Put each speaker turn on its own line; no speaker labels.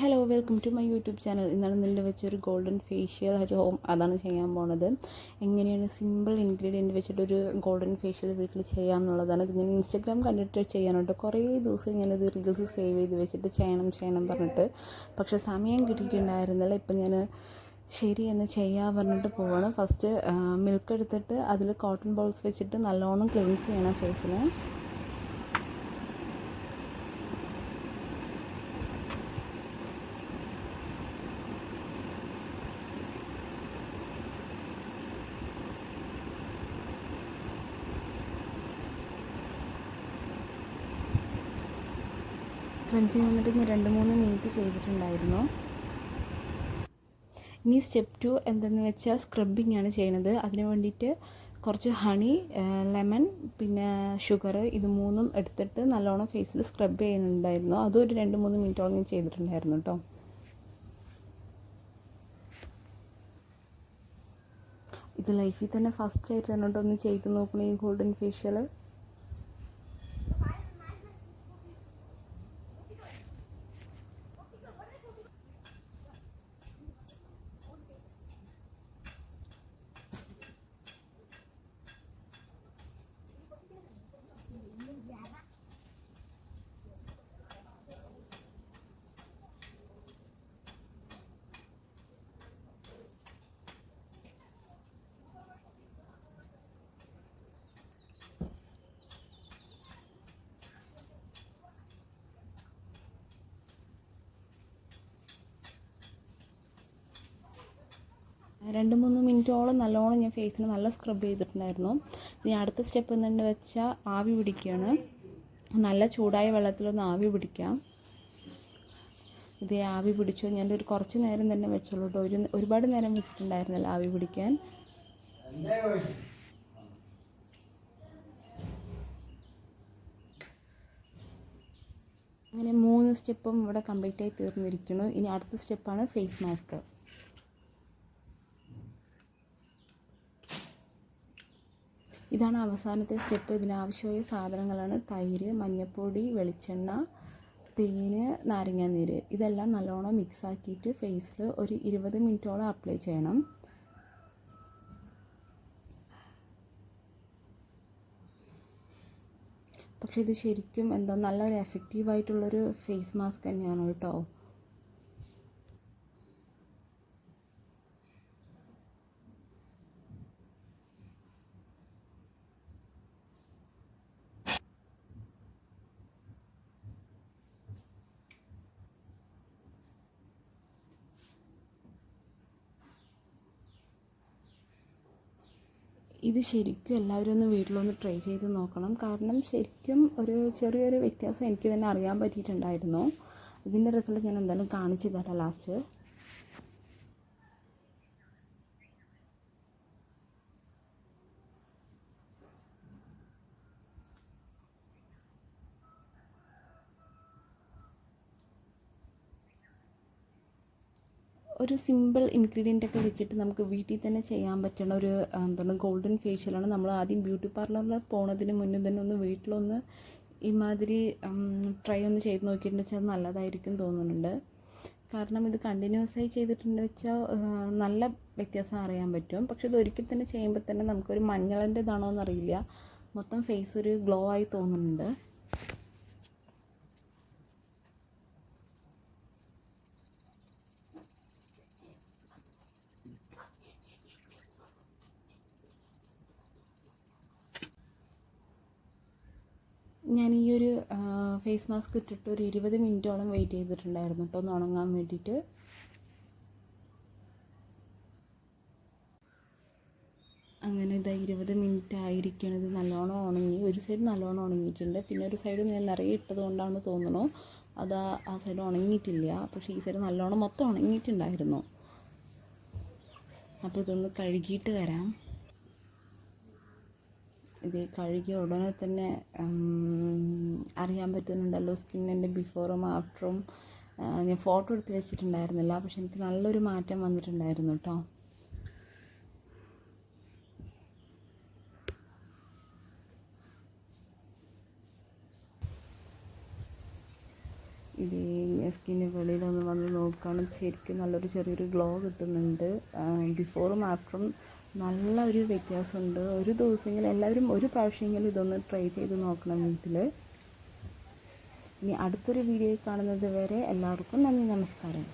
Hello welcome to my YouTube channel ഇന്നാണ് നിന്റെ വെച്ചൊരു ഗോൾഡൻ ഫേഷ്യൽ ഒരു ഹോം അതാണ് ചെയ്യാൻ പോണത്. എങ്ങനെയാണ് സിമ്പിൾ ഇൻഗ്രീഡിയന്റ് വെച്ചിട്ടൊരു ഗോൾഡൻ ഫേഷ്യൽ വീട്ടിൽ ചെയ്യാം എന്നുള്ളതാണ് ഇത് ഞാൻ ഇൻസ്റ്റാഗ്രാം കണ്ടിട്ട് ചെയ്യാനുണ്ട്. കുറേ ദിവസം ഞാനത് റീൽസ് സേവ് ചെയ്ത് വെച്ചിട്ട് ചെയ്യണം ചെയ്യണം പറഞ്ഞിട്ട്. പക്ഷേ സമയം കിട്ടിയിട്ടുണ്ടായിരുന്നില്ല. ഇപ്പം ഞാൻ ശരി എന്ന് ചെയ്യാൻ പറഞ്ഞിട്ട് പോവാണ്. ഫസ്റ്റ് മിൽക്ക് എടുത്തിട്ട് അതിൽ കോട്ടൺ ബോൾസ് വെച്ചിട്ട് നല്ലോണം ക്ലീൻസ് ചെയ്യണം ഫേസിന് ക്ലൻസിങ് വന്നിട്ട് ഞാൻ രണ്ട് മൂന്ന് മിനിറ്റ് ചെയ്തിട്ടുണ്ടായിരുന്നു. ഇനി സ്റ്റെപ്പ് ടു എന്തെന്ന് വെച്ചാൽ സ്ക്രബിങ് ആണ് ചെയ്യുന്നത് അതിന് വേണ്ടിയിട്ട് കുറച്ച് ഹണി ലെമൺ പിന്നെ ഷുഗർ ഇത് മൂന്നും എടുത്തിട്ട് നല്ലോണം ഫേസിൽ സ്ക്രബ് ചെയ്യുന്നുണ്ടായിരുന്നു. അതും ഒരു രണ്ട് മൂന്ന് മിനിറ്റോളം ഞാൻ ചെയ്തിട്ടുണ്ടായിരുന്നു കേട്ടോ ഇത് ലൈഫിൽ തന്നെ ഫസ്റ്റ് ആയിട്ട് എന്നോട്ടൊന്ന് ചെയ്ത് നോക്കണം ഈ ഗോൾഡൻ ഫേഷ്യൽ രണ്ട് മൂന്ന് മിനിറ്റോളം നല്ലോണം ഞാൻ ഫേസിന് നല്ല സ്ക്രബ് ചെയ്തിട്ടുണ്ടായിരുന്നു. ഇനി അടുത്ത സ്റ്റെപ്പ് എന്തുണ്ട് വെച്ചാൽ ആവി പിടിക്കുകയാണ് നല്ല ചൂടായ വെള്ളത്തിലൊന്ന് ആവി പിടിക്കാം. ഇത് ആവി പിടിച്ചു. ഞാൻ ഒരു കുറച്ച് നേരം തന്നെ വെച്ചുള്ളൂ കേട്ടോ ഒരു ഒരുപാട് നേരം വെച്ചിട്ടുണ്ടായിരുന്നല്ലോ ആവി പിടിക്കാൻ. അങ്ങനെ മൂന്ന് സ്റ്റെപ്പും ഇവിടെ കംപ്ലീറ്റ് ആയി തീർന്നിരിക്കുന്നു. ഇനി അടുത്ത സ്റ്റെപ്പാണ് ഫേസ് മാസ്ക് ഇതാണ് അവസാനത്തെ സ്റ്റെപ്പ്. ഇതിനാവശ്യമായ സാധനങ്ങളാണ് തൈര് മഞ്ഞൾപ്പൊടി വെളിച്ചെണ്ണ തേന് നാരങ്ങാനീര്. ഇതെല്ലാം നല്ലോണം മിക്സ് ആക്കിയിട്ട് ഫേസിൽ ഒരു ഇരുപത് മിനിറ്റോളം അപ്ലൈ ചെയ്യണം. പക്ഷേ ഇത് ശരിക്കും എന്താ നല്ലൊരു എഫക്റ്റീവായിട്ടുള്ളൊരു ഫേസ് മാസ്ക് തന്നെയാണ് കേട്ടോ. ഇത് ശരിക്കും എല്ലാവരും ഒന്ന് വീട്ടിലൊന്ന് ട്രൈ ചെയ്ത് നോക്കണം. കാരണം ശരിക്കും ഒരു ചെറിയൊരു വ്യത്യാസം എനിക്ക് തന്നെ അറിയാൻ പറ്റിയിട്ടുണ്ടായിരുന്നു. ഇതിന്റെ റിസൾട്ട് ഞാൻ എന്തായാലും കാണിച്ചു തരാം ലാസ്റ്റ് ഒരു സിമ്പിൾ ഇൻഗ്രീഡിയന്റ് ഒക്കെ വെച്ചിട്ട് നമുക്ക് വീട്ടിൽ തന്നെ ചെയ്യാൻ പറ്റുന്ന ഒരു എന്താണ് ഗോൾഡൻ ഫേഷ്യലാണ് നമ്മൾ ആദ്യം ബ്യൂട്ടി പാർലറിൽ പോണതിന് മുന്നേ തന്നെ ഒന്ന് വീട്ടിലൊന്ന് ഇമാതിരി ട്രൈ ഒന്ന് ചെയ്ത് നോക്കിയിട്ടുണ്ട് വെച്ചാൽ നല്ലതായിരിക്കും തോന്നുന്നുണ്ട്. കാരണം ഇത് കണ്ടിന്യൂസ് ആയി ചെയ്തിട്ടുണ്ട് വെച്ചാൽ നല്ല വ്യത്യാസം അറിയാൻ പറ്റും. പക്ഷെ ഇത് ഒരിക്കൽ തന്നെ ചെയ്യുമ്പോൾ തന്നെ നമുക്കൊരു മഞ്ഞളിന്റെതാണോ എന്നറിയില്ല മൊത്തം ഫേസ് ഒരു ഗ്ലോ ആയി തോന്നുന്നുണ്ട്. ഞാൻ ഈ ഒരു ഫേസ് മാസ്ക് ഇട്ടിട്ട് ഒരു ഇരുപത് മിനിറ്റോളം വെയിറ്റ് ചെയ്തിട്ടുണ്ടായിരുന്നു കേട്ടോ ഒന്ന് ഉണങ്ങാൻ വേണ്ടിയിട്ട് അങ്ങനെ ഇതാ ഇരുപത് മിനിറ്റ് ആയിരിക്കണത് നല്ലോണം ഉണങ്ങി ഒരു സൈഡ് നല്ലോണം ഉണങ്ങിയിട്ടുണ്ട്. പിന്നെ ഒരു സൈഡ് ഞാൻ നിറയെ ഇട്ടത് കൊണ്ടാണ് തോന്നുന്നു. അത് ആ സൈഡ് ഉണങ്ങിയിട്ടില്ല. പക്ഷേ ഈ സൈഡ് നല്ലോണം മൊത്തം ഉണങ്ങിയിട്ടുണ്ടായിരുന്നു. അപ്പോൾ ഇതൊന്ന് കഴുകിയിട്ട് വരാം. ഇത് കഴുകിയ ഉടനെ തന്നെ അറിയാൻ പറ്റുന്നുണ്ടല്ലോ സ്കിന്നിന്റെ ബിഫോറും ആഫ്റ്ററും. ഞാൻ ഫോട്ടോ എടുത്ത് വെച്ചിട്ടുണ്ടായിരുന്നില്ല പക്ഷെ എനിക്ക് നല്ലൊരു മാറ്റം വന്നിട്ടുണ്ടായിരുന്നു കേട്ടോ. ഇത് സ്കിന്ന് വെളിയിലൊന്ന് വന്ന് നോക്കുകയാണ് ശരിക്കും നല്ലൊരു ചെറിയൊരു ഗ്ലോ കിട്ടുന്നുണ്ട്. ബിഫോറും ആഫ്റ്ററും നല്ല ഒരു വ്യത്യാസമുണ്ട്. ഒരു ദിവസമെങ്കിലും എല്ലാവരും ഒരു പ്രാവശ്യമെങ്കിലും ഇതൊന്ന് ട്രൈ ചെയ്ത് നോക്കണം വീട്ടിൽ ഇനി അടുത്തൊരു വീഡിയോ കാണുന്നത് വരെ എല്ലാവർക്കും നന്ദി നമസ്കാരം.